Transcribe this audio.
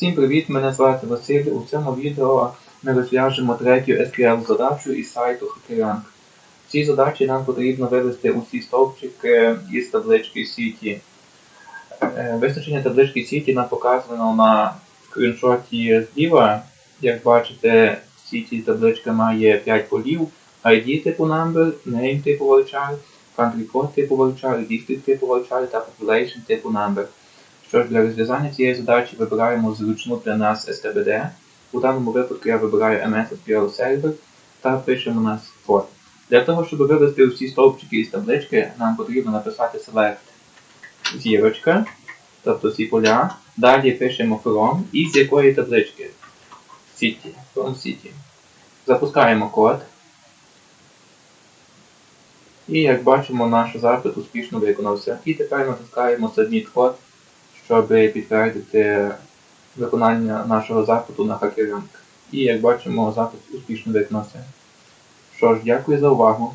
Всім привіт! Мене звати Василь. У цьому відео ми розв'яжемо третю SQL задачу із сайту HackerRank. В цій задачі нам потрібно вивести усі стовпчики із таблички City. Е, Визначення таблички City нам показано на скріншоті зліва. Як бачите, в City табличка має 5 полів. ID типу number, name типу varchar, country code типу varchar, district типу varchar та population типу number. Що ж, для розв'язання цієї задачі вибираємо зручну для нас STBD. У даному випадку я вибираю MS SQL Server та пишемо нас код. Для того, щоб вивести всі стовпчики із таблички, нам потрібно написати select зірочка, тобто всі поля. Далі пишемо from і з якої таблички. City. From City. Запускаємо код. І як бачимо, наш запит успішно виконався. І тепер натискаємо Submit код щоб підтвердити виконання нашого запиту на хакеринг. І як бачимо, запит успішно виконався. Що ж, дякую за увагу.